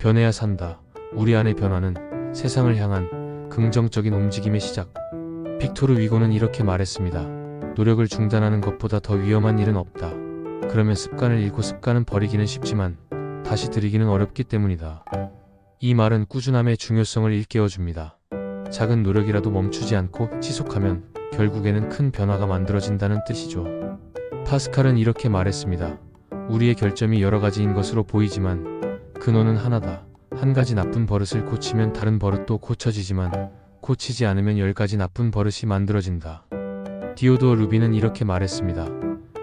변해야 산다. 우리 안의 변화는 세상을 향한 긍정적인 움직임의 시작. 빅토르 위고는 이렇게 말했습니다. 노력을 중단하는 것보다 더 위험한 일은 없다. 그러면 습관을 잃고 습관은 버리기는 쉽지만 다시 들이기는 어렵기 때문이다. 이 말은 꾸준함의 중요성을 일깨워줍니다. 작은 노력이라도 멈추지 않고 지속하면 결국에는 큰 변화가 만들어진다는 뜻이죠. 파스칼은 이렇게 말했습니다. 우리의 결점이 여러 가지인 것으로 보이지만 근원은 하나다. 한 가지 나쁜 버릇을 고치면 다른 버릇도 고쳐지지만 고치지 않으면 열 가지 나쁜 버릇이 만들어진다. 디오도어 루비는 이렇게 말했습니다.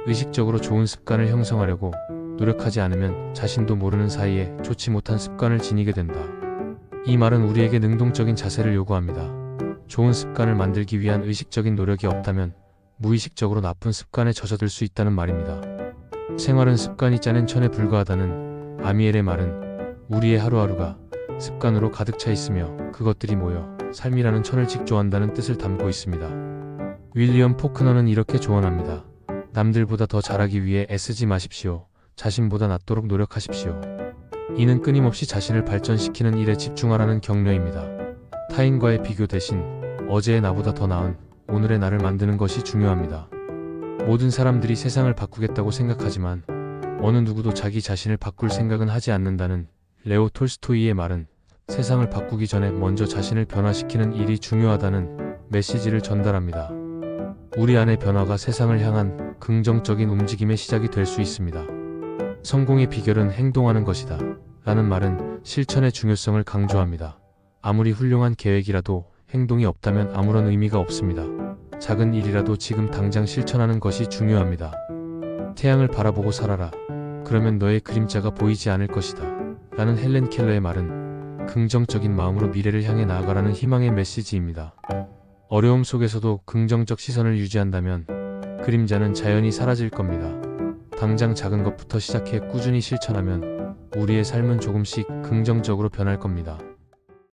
의식적으로 좋은 습관을 형성하려고 노력하지 않으면 자신도 모르는 사이에 좋지 못한 습관을 지니게 된다. 이 말은 우리에게 능동적인 자세를 요구합니다. 좋은 습관을 만들기 위한 의식적인 노력이 없다면 무의식적으로 나쁜 습관에 젖어들 수 있다는 말입니다. 생활은 습관이 짜낸 천에 불과하다는 아미엘의 말은 우리의 하루하루가 습관으로 가득 차 있으며 그것들이 모여 삶이라는 천을 직조한다는 뜻을 담고 있습니다. 윌리엄 포크너는 이렇게 조언합니다. 남들보다 더 잘하기 위해 애쓰지 마십시오. 자신보다 낫도록 노력하십시오. 이는 끊임없이 자신을 발전시키는 일에 집중하라는 격려입니다. 타인과의 비교 대신 어제의 나보다 더 나은 오늘의 나를 만드는 것이 중요합니다. 모든 사람들이 세상을 바꾸겠다고 생각하지만 어느 누구도 자기 자신을 바꿀 생각은 하지 않는다는 레오 톨스토이의 말은 세상을 바꾸기 전에 먼저 자신을 변화시키는 일이 중요하다는 메시지를 전달합니다. 우리 안의 변화가 세상을 향한 긍정적인 움직임의 시작이 될 수 있습니다. 성공의 비결은 행동하는 것이다. 라는 말은 실천의 중요성을 강조합니다. 아무리 훌륭한 계획이라도 행동이 없다면 아무런 의미가 없습니다. 작은 일이라도 지금 당장 실천하는 것이 중요합니다. 태양을 바라보고 살아라. 그러면 너의 그림자가 보이지 않을 것이다. 라는 헬렌 켈러의 말은 긍정적인 마음으로 미래를 향해 나아가라는 희망의 메시지입니다. 어려움 속에서도 긍정적 시선을 유지한다면 그림자는 자연히 사라질 겁니다. 당장 작은 것부터 시작해 꾸준히 실천하면 우리의 삶은 조금씩 긍정적으로 변할 겁니다.